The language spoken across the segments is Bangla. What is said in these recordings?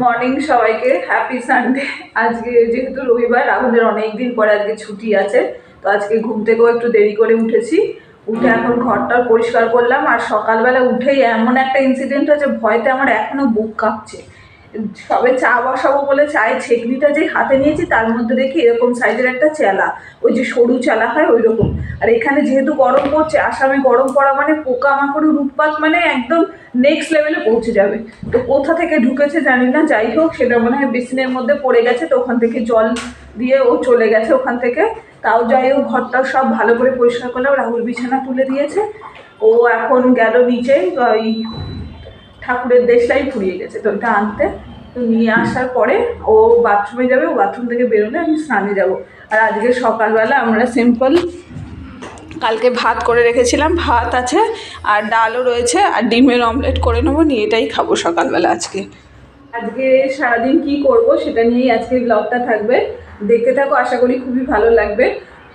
মর্নিং সবাইকে হ্যাপি সানডে আজকে যেহেতু রবিবার রাহুলের অনেক দিন পরে আজকে ছুটি আছে তো আজকে ঘুম থেকেও একটু দেরি করে উঠেছি। উঠে এখন ঘরটা পরিষ্কার করলাম আর সকালবেলা উঠেই এমন একটা ইনসিডেন্ট হয়েছে ভয়তে আমার এখনও বুক কাঁপছে। সবে চা বসাবো বলে চায়ের ছেকনিটা যে হাতে নিয়েছি, তার মধ্যে দেখি এরকম সাইজের একটা চেলা। ওই যে সরু চেলা হয় ওই রকম আর এখানে যেহেতু গরম পড়ছে, আসামে গরম পড়া মানে পোকামাকড়, রূপপাত মানে একদম নেক্সট লেভেলে পৌঁছে যাবে। তো কোথা থেকে ঢুকেছে জানি না, যাই হোক, সেটা মনে হয় বেসিনের মধ্যে পড়ে গেছে, তো ওখান থেকে জল দিয়ে ও চলে গেছে ওখান থেকে। তাও যাই হোক ঘরটা সব ভালো করে পরিষ্কার করলাম, রাহুল বিছানা তুলে দিয়েছে। ও এখন গেল নিচে, ওই ঠাকুরের দেশটাই ফুরিয়ে গেছে। তো ওটা আনতে তো নিয়ে আসার পরে ও বাথরুমে যাবে, ও বাথরুম থেকে বেরোলে আমি স্নানে যাব। আর আজকে সকালবেলা আমরা সিম্পল কালকে ভাত করে রেখেছিলাম, ভাত আছে আর ডালও রয়েছে আর ডিমের অমলেট করে নেব, নিয়ে এটাই খাব সকালবেলা আজকে। আজকে সারাদিন কি করব সেটা নিয়েই আজকে ব্লগটা থাকবে। দেখতে থাকো, আশা করি খুবই ভালো লাগবে।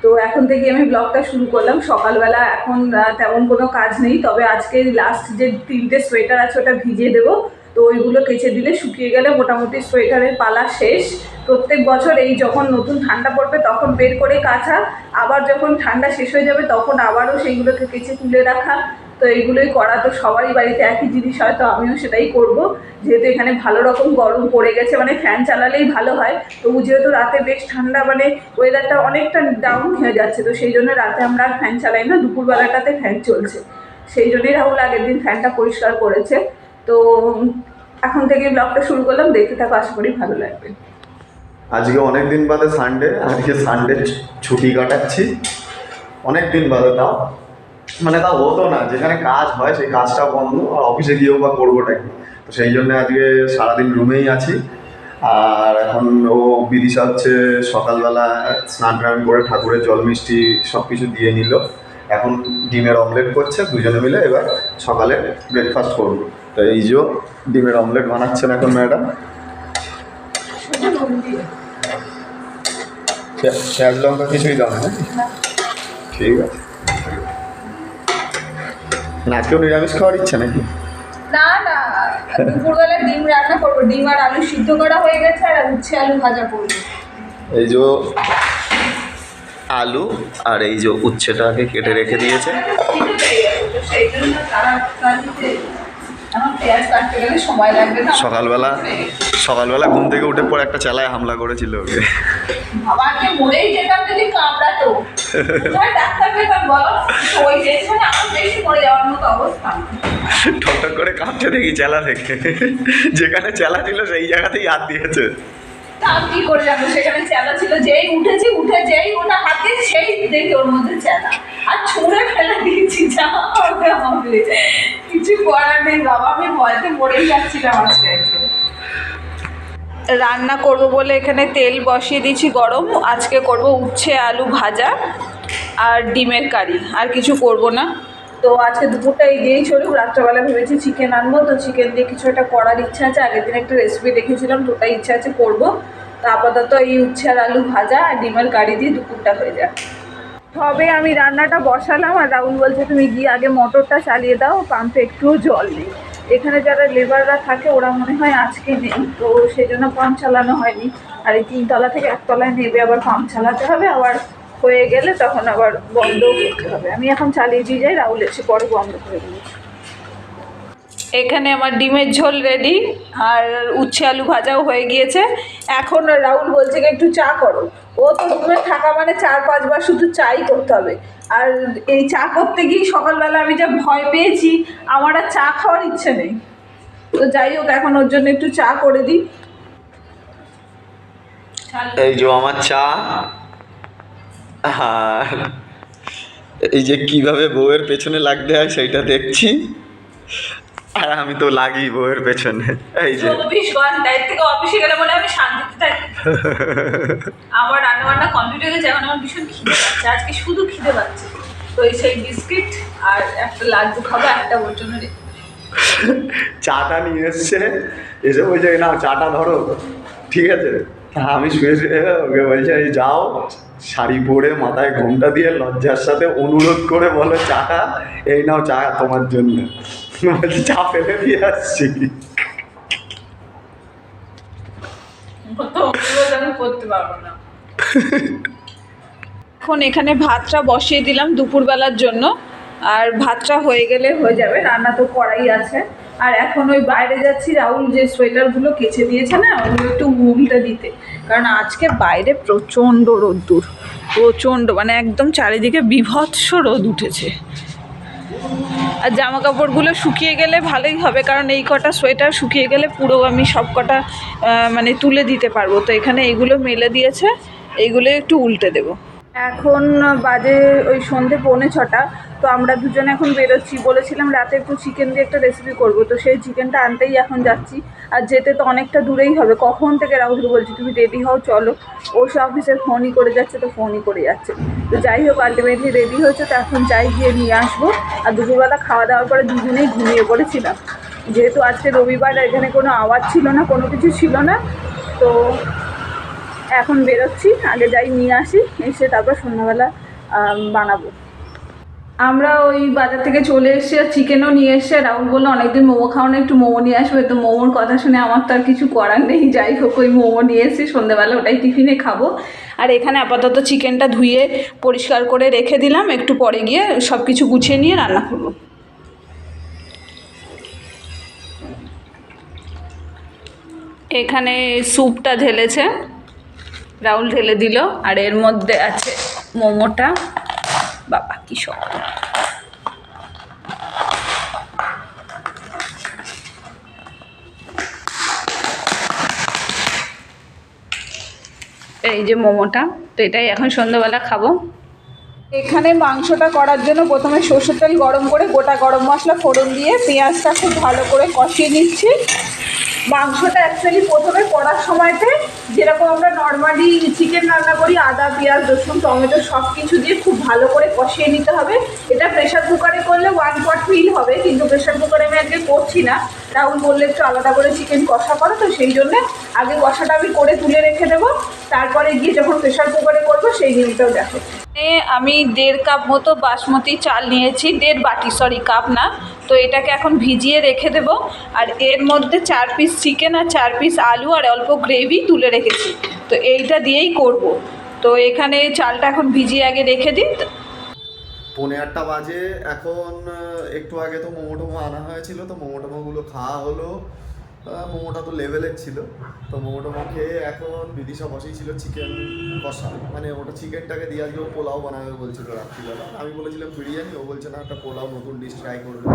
তো এখন থেকে আমি ব্লগটা শুরু করলাম। সকালবেলা এখন তেমন কোনো কাজ নেই, তবে আজকে লাস্ট যে তিনটে সোয়েটার আছে ওটা ভিজিয়ে দেবো। তো ওইগুলো কেচে দিলে শুকিয়ে গেলে মোটামুটি সোয়েটারের পালা শেষ। প্রত্যেক বছর এই যখন নতুন ঠান্ডা পড়বে তখন বের করে কাচা। আবার যখন ঠান্ডা শেষ হয়ে যাবে তখন আবারও সেইগুলোকে কেচে তুলে রাখা। তো এইগুলোই করা তো সবারই বাড়িতে একই জিনিস হয়, তো আমিও সেটাই করব। যেহেতু এখানে ভালো রকম গরম পড়ে গেছে মানে ফ্যান চালালেই ভালো হয়। তবু যেহেতু রাতে বেশ ঠান্ডা মানে ওয়েদারটা অনেকটা ডাউন হয়ে যাচ্ছে, তো সেই জন্য রাতে আমরা আর ফ্যান চালাই না, দুপুরবেলাটাতে ফ্যান চলছে। সেই জন্যই রাহুল আগের দিন ফ্যানটা পরিষ্কার করেছে। তো এখন থেকে ব্লগটা শুরু করলাম, দেখতে থাকো, আশা করি ভালো লাগবে। আজকে অনেক দিন বাদে সানডে আজকে সানডে ছুটি কাটাচ্ছি। অনেক দিন বাদে তাও। মানে তাও হতো না, যেখানে কাজ হয় সেই কাজটা বন্ধ, আর অফিসে গিয়েও বা করবোটা কি তো সেই জন্য আজকে সারাদিন রুমেই আছি। আর এখন ও বিদিশা হচ্ছে সকালবেলা স্নান টান করে ঠাকুরের জল মিষ্টি সব কিছু দিয়ে নিল। এখন ডিমের অমলেট করছে, দুজনে মিলে এবার সকালে ব্রেকফাস্ট করব। তো এই যে ডিমের অমলেট বানাচ্ছেন এখন ম্যাডাম। পেঁয়াজ লঙ্কা কিছুই দাও না ঠিক আছে। না আজকেও নিরামিষ খাওয়ার ইচ্ছে নাকি? না না দুপুরবেলা ডিম রান্না করব। ডিম আর আলু সিদ্ধ করা হয়ে গেছে আর উচ্ছে আলু ভাজা করব। এই যে আলু আর এই যে উচ্ছেটাকে কেটে রেখে দিয়েছে। সকালবেলা সকালবেলা ঘুম থেকে উঠে পর একটা চালায় হামলা করেছিল ওকে। ঠকঠক করে কাঁপছে দেখি চেলা থেকে। যেখানে চেলা ছিল সেই জায়গাতেই হাত দিয়েছে। কি করে যাব সেখানে চেলা ছিল যেই উঠেছি উঠে যেই ওটা হাতে সেই দেখি ওর মধ্যে চেলা। আর ছুঁড়ে ফেলে দিয়েছি, যা হবে হবে। কিছু করার নেই, বাবা, আমি ভয়তে মরেই যাচ্ছিলাম আজকে। রান্না করব বলে এখানে তেল বসিয়ে দিয়েছি গরম, আজকে করব উচ্ছে আলু ভাজা আর ডিমের কারি, আর কিছু করব না। তো আজকে দুপুরটা এই দিয়েই চলুক, রাত্রেবেলা ভেবেছি চিকেন আনব, তো চিকেন দিয়ে কিছু একটা করার ইচ্ছা আছে, আগের দিন একটা রেসিপি দেখেছিলাম, তো ওটাই ইচ্ছা আছে করব। তো আপাতত এই উচ্ছে আর আলু ভাজা আর ডিমের কারি দিয়ে দুপুরটা হয়ে যায় তবে আমি রান্নাটা বসালাম আর রাহুল বলছে, তুমি গিয়ে আগে মোটরটা চালিয়ে দাও, পাম্পে একটু জল নেই। এখানে যারা লেবাররা থাকে, ওরা মনে হয় আজকে নেই, তো সেই জন্য পাম্প চালানো হয়নি। আর এই তিনতলা থেকে একতলায় নেবে, আবার পাম্প চালাতে হবে, আবার হয়ে গেলে তখন আবার বন্ধও করতে হবে। আমি এখন চালিয়ে দিয়ে যাই, রাহুল এসে পরে বন্ধ করে দেবো। এখানে আমার ডিমের ঝোল রেডি আর উচ্ছে আলু ভাজাও হয়ে গিয়েছে। এখন রাহুল বলছে কি, একটু চা করো। ও তো রুমে থাকা মানে চার পাঁচবার শুধু চাই করতে হবে। আর এই চা করতে গিয়ে সকালবেলা আমি যা ভয় পেয়েছি, আমার আর চা খাওয়ার ইচ্ছে নেই। তো যাই হোক, এখন ওর জন্য একটু চা করে দিই। এই যে আমার চা। এই যে কীভাবে বউয়ের পেছনে লাগতে হয়, সেইটা দেখছি। আর আমি তো লাগি বউয়ের পেছনে। এই যে। চব্বিশ ঘন্টায় থেকে অফিসে গেলে বলে আমি শান্তিতে থাকি। আমার রান্না বান্না কমপ্লিট হয়ে গেছে এখন আমার ভীষণ খিদে পাচ্ছে। আজকে শুধু খিদে পাচ্ছে। তো এই সেই বিস্কিট আর একটা লাড্ডু খাব একটা ওর জন্য চাটা নিয়ে এসছে। এসে বলছে না চাটা ধরো। ঠিক আছে। আমি শুয়ে শুয়ে ওকে বলছে এই যাও। শাড়ি পরে মাথায় ঘোমটা দিয়ে লজ্জার সাথে অনুরোধ করে বলো চাটা। এই নাও চা তোমার জন্য। বলছি চা ফেলে দিয়ে আসছি। এখন এখানে ভাতটা বসিয়ে দিলাম দুপুরবেলার জন্য। আর ভাতটা হয়ে গেলে হয়ে যাবে, রান্না তো করাই আছে। আর এখন ওই বাইরে যাচ্ছি, রাহুল যে সোয়েটারগুলো কেচে দিয়েছে না, ওগুলো একটু উল্টে দিতে। কারণ আজকে বাইরে প্রচণ্ড রোদ্দুর, প্রচণ্ড মানে একদম চারিদিকে বিভৎস রোদ উঠেছে। জামা কাপড়গুলো শুকিয়ে গেলে ভালোই হবে, কারণ এই কটা সোয়েটার শুকিয়ে গেলে পুরো আমি সব কটা মানে তুলে দিতে পারব। তো এখানে এগুলো মেলে দিয়েছে এইগুলো একটু উল্টে দেবো। এখন বাজে ওই সন্ধে পৌনে ছটা, তো আমরা দুজনে এখন বেরোচ্ছি। বলেছিলাম রাতে একটু চিকেন দিয়ে একটা রেসিপি করব, তো সেই চিকেনটা আনতেই এখন যাচ্ছি। আর যেতে তো অনেকটা দূরেই হবে। কখন থেকে রাহুলকে বলছি, তুমি রেডি হও, চলো। ও সে অফিসের ফোনই করে যাচ্ছে, তো ফোনই করে যাচ্ছে। তো যাই হোক আলটিমেটলি রেডি হয়েছে, তো এখন যাই গিয়ে নিয়ে আসব। আর দুপুরবেলা খাওয়া দাওয়ার পরে দুজনেই ঘুমিয়ে পড়েছিলাম। যেহেতু আজকে রবিবার এখানে কোনো আওয়াজ ছিল না, কোনো কিছু ছিল না, তো এখন বেরোচ্ছি, আগে যাই নিয়ে আসি, এসে তারপর সন্ধ্যাবেলা বানাবো। আমরা ওই বাজার থেকে চলে আর চিকেনও নিয়ে এসে, রাহুল বলল, অনেকদিন মোমো খাওয়ানো একটু মোমো নিয়ে আসবে। তো মোমোর কথা শুনে আমার তো আর কিছু করার নেই। যাই হোক, ওই মোমো নিয়ে এসেছি সন্ধ্যেবেলা ওটাই টিফিনে খাব। আর এখানে আপাতত চিকেনটা ধুয়ে পরিষ্কার করে রেখে দিলাম। একটু পরে গিয়ে সব কিছু গুছিয়ে নিয়ে রান্না করব। এখানে স্যুপটা ঢেলেছে। রাহুল ঢেলে দিল, আর এর মধ্যে আছে মোমোটা। বাবা, কি শক্ত। এই যে মোমোটা, তো এটাই এখন সন্ধ্যাবেলা খাব। এখানে মাংসটা করার জন্য প্রথমে সর্ষের তেল গরম করে গোটা গরম মশলা ফোড়ন দিয়ে পেঁয়াজটা খুব ভালো করে কষিয়ে নিচ্ছি। মাংসটা অ্যাকচুয়ালি প্রথমে করার সময়তে যেরকম আমরা নর্মালি চিকেন রান্না করি, আদা, পেঁয়াজ, রসুন, টমেটো সব কিছু দিয়ে খুব ভালো করে কষিয়ে নিতে হবে। এটা প্রেশার কুকারে করলে ওয়ান পট ফিল হবে, কিন্তু প্রেশার কুকারে আমি আজকে করছি না। রাহুল বললে একটু আলাদা করে চিকেন কষা করো, তো সেই জন্যে আগে কষাটা আমি করে তুলে রেখে দেবো। তারপরে গিয়ে যখন প্রেশার কুকারে করব, সেই জিনিসটাও দেখো। আমি দেড় কাপ মতো বাসমতি চাল নিয়েছি, দেড় বাটি সরি কাপ না। তো এটাকে এখন ভিজিয়ে রেখে দেবো। আর এর মধ্যে চার পিস চিকেন আর চার পিস আলু আর অল্প গ্রেভি তুলে রেখেছি। তো এইটা দিয়েই করব। তো এখানে চালটা এখন ভিজিয়ে আগে রেখে দিই। পৌনে আটটা বাজে। এখন একটু আগে তো মোমো টোমো আনা হয়েছিল, তো মোমো টোমোগুলো খাওয়া হলো। মোমোটা তো লেভেলের ছিল। তো মোমোটা খেয়ে এখন বিদিশা বসেই ছিল চিকেন কষা। মানে ওটা চিকেনটাকে দিয়ে আজকে ও পোলাও বানাবে বলছিল রাত্রিবেলা। আমি বলেছিলাম বিরিয়ানি, ও বলছে, না, একটা পোলাও নতুন ডিশ ট্রাই করবে।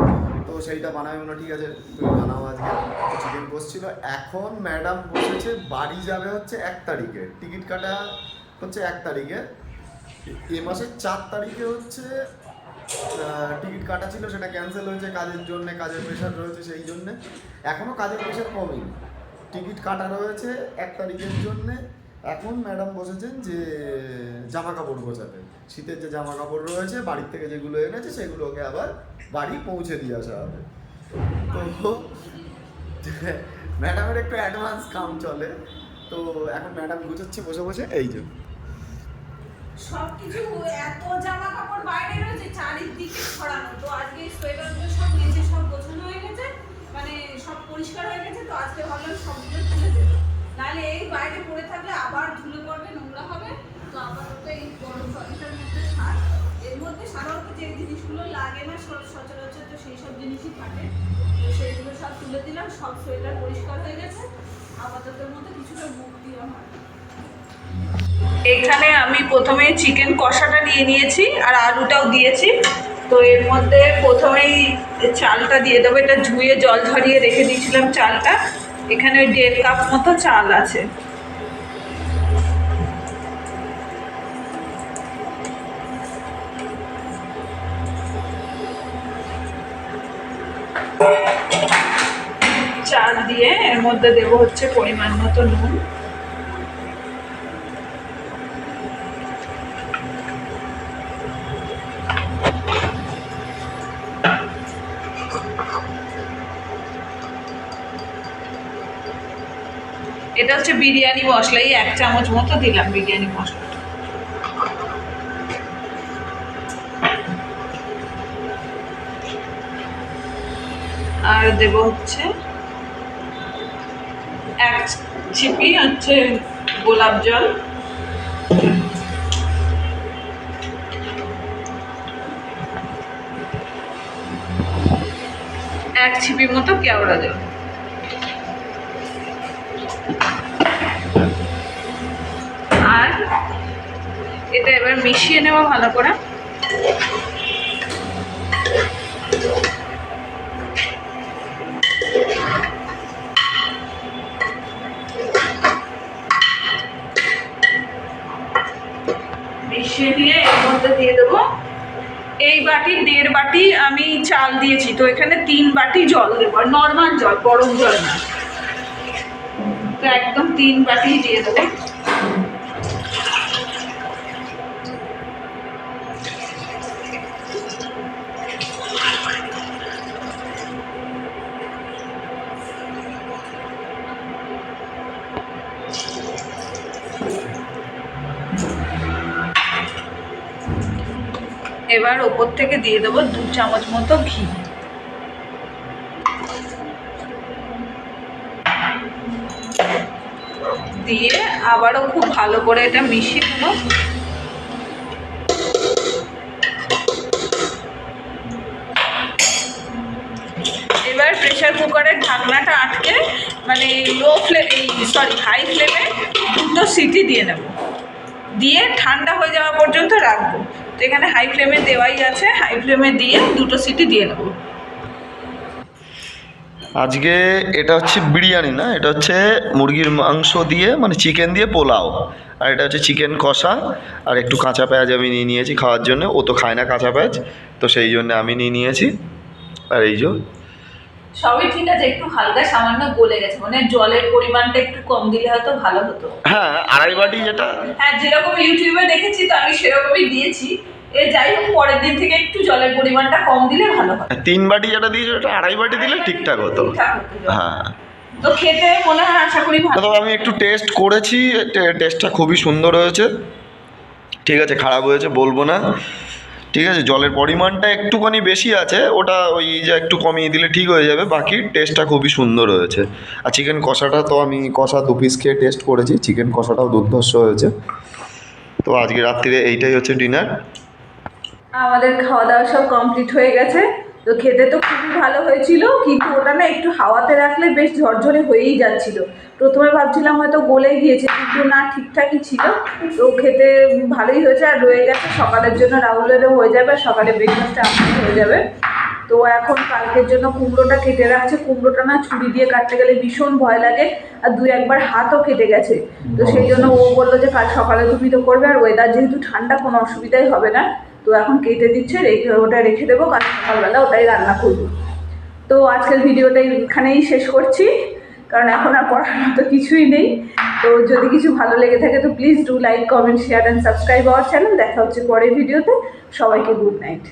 তো সেইটা বানাবে না ঠিক আছে তুমি বানাও আজকে। চিকেন বসছিল এখন ম্যাডাম বসেছে, বাড়ি যাবে হচ্ছে এক তারিখে। টিকিট কাটা হচ্ছে এক তারিখে। এ মাসের চার তারিখে হচ্ছে টিকিট কাটা ছিল, সেটা ক্যান্সেল হয়েছে, কাজের জন্যে, কাজের প্রেশার রয়েছে সেই জন্যে। এখনও কাজের প্রেশার কমেনি। টিকিট কাটা রয়েছে এক তারিখের জন্যে। এখন ম্যাডাম বসেছেন যে, জামা কাপড় গোছাতে। শীতের যে জামা কাপড় রয়েছে, বাড়ির থেকে যেগুলো এনেছে, সেগুলোকে আবার বাড়ি পৌঁছে দিয়ে আসা হবে। তো ম্যাডামের একটু অ্যাডভান্স কাম চলে। তো, এখন ম্যাডাম গুছাচ্ছে, বসে বসে। এই যে। সবকিছু এত জামা কাপড় বাইরে রয়েছে, চারিদিকে ছড়ানো। তো আজকে সোয়েটারগুলো সব নিচে সব গোছানো হয়ে গেছে মানে সব পরিষ্কার হয়ে গেছে, তো আজকে ভাবলাম সবগুলো তুলে দেবো। নাহলে এই বাইরে পড়ে থাকলে আবার ধুলে পড়বে, নোংরা হবে। তো আপাতত এই গরম সরিষার মধ্যে ছাড়। এর মধ্যে সাধারণত যে জিনিসগুলো লাগে না, সচ- সচরাচর তো সেই সব জিনিসই থাকে। তো সেইগুলো সব তুলে দিলাম, সব সোয়েটার পরিষ্কার হয়ে গেছে। আপাততের মধ্যে কিছুটা মুক্তি আমার এখানে আমি প্রথমে চিকেন কষাটা নিয়ে নিয়েছি আর আলুটাও দিয়েছি। তো এর মধ্যে প্রথমেই চালটা দিয়ে দেবো। এটা ধুয়ে জল ঝরিয়ে রেখে দিয়েছিলাম চালটা। এখানে ওই কাপ মতো চাল আছে। চাল দিয়ে এর মধ্যে দেবো হচ্ছে পরিমাণ মতো নুন। এটা হচ্ছে বিরিয়ানি মশলা, এই এক চামচ মতো দিলাম বিরিয়ানি মশলা আর দেব হচ্ছে এক ছিপি হচ্ছে গোলাপ জল। এক ছিপি মতো কেওড়া জল। আর এটা এবার মিশিয়ে নেওয়া ভালো করে। দিয়ে এর মধ্যে দিয়ে দেবো। এই বাটি দেড় বাটি আমি চাল দিয়েছি, তো এখানে তিন বাটি জল দেবো নর্মাল জল, গরম জল না। তো একদম তিন বাটি দিয়ে দেবো। এবার ওপর থেকে দিয়ে দেবো দু চামচ মতো ঘি দিয়ে আবারও খুব ভালো করে এটা মিশিয়ে নেব। এবার প্রেশার কুকারের ঢাকনাটা আটকে মানে লো ফ্লেম সরি হাই ফ্লেমে দুটো সিটি দিয়ে নেব। দিয়ে ঠান্ডা হয়ে যাওয়া পর্যন্ত রাখব। তো এখানে হাই ফ্লেমে দেওয়াই আছে। হাই ফ্লেমে দিয়ে দুটো সিটি দিয়ে নেব। আজকে এটা হচ্ছে বিরিয়ানি না? এটা হচ্ছে মুরগির মাংস দিয়ে মানে চিকেন দিয়ে পোলাও। আর এটা হচ্ছে চিকেন কষা। আর একটু কাঁচা পেঁয়াজ আমি নিয়ে নিয়েছি খাওয়ার জন্য। ও তো খায় না কাঁচা পেঁয়াজ তো সেই জন্য আমি নিয়ে নিয়েছি। আর এই যে সবই ঠিক আছে একটু হালকা সামান্য গলে গেছে। মানে জলের পরিমাণটা একটু কম দিলে হয়তো ভালো হতো। হ্যাঁ আড়াই বাটি যেটা। হ্যাঁ যেরকম ইউটিউবে দেখেছি তো আমি সেরকমই দিয়েছি। এ যাই হোক পরের দিন থেকে একটু জলের পরিমাণটা কম দিলে ভালো হয়। তিন বাটি যেটা দিয়েছ ওটা আড়াই বাটি দিলে ঠিকঠাক হতো। হ্যাঁ। তো খেতে মনে হয় আশা করি ভালো। তবে আমি একটু টেস্ট করেছি টেস্টটা খুবই সুন্দর হয়েছে। ঠিক আছে খারাপ হয়েছে বলব না। ঠিক আছে জলের পরিমাণটা একটুখানি বেশি আছে ওটা ওই যে একটু কমিয়ে দিলে ঠিক হয়ে যাবে বাকি টেস্টটা খুবই সুন্দর হয়েছে। আর চিকেন কষাটা তো আমি কষা দু পিস খেয়ে টেস্ট করেছি চিকেন কষাটাও দুর্ধর্ষ হয়েছে। তো আজকে রাত্রিরে এইটাই হচ্ছে ডিনার আমাদের খাওয়া দাওয়া সব কমপ্লিট হয়ে গেছে। তো খেতে তো খুবই ভালো হয়েছিল, কিন্তু ওটা না একটু হাওয়াতে রাখলে বেশ ঝরঝরে হয়েই যাচ্ছিল। প্রথমে ভাবছিলাম হয়তো গলে গিয়েছে, কিন্তু না, ঠিকঠাকই ছিল। তো খেতে ভালোই হয়েছে, আর রয়ে গেছে সকালের জন্য রাহুলেরও হয়ে যাবে, আর সকালে ব্রেকফাস্টটা আমাদের হয়ে যাবে। তো এখন কালকের জন্য কুমড়োটা কেটে রাখছে। কুমড়োটা না ছুরি দিয়ে কাটতে গেলে ভীষণ ভয় লাগে, আর দুই একবার হাতও কেটে গেছে। তো সেই জন্য ও বলল যে কাল সকালে তুমি তো করবে, আর ওয়েদার যেহেতু ঠান্ডা, কোনো অসুবিধাই হবে না। তো এখন কেটে দিচ্ছে, রেখে ওটা রেখে দেবো, কাল সকালবেলা ওটাই রান্না করব। তো আজকের ভিডিওটা এখানেই শেষ করছি, কারণ এখন আর পড়ার মতো কিছুই নেই। তো যদি কিছু ভালো লেগে থাকে তো please do like comment share and subscribe our channel দেখা হচ্ছে পরের ভিডিওতে। সবাইকে গুড নাইট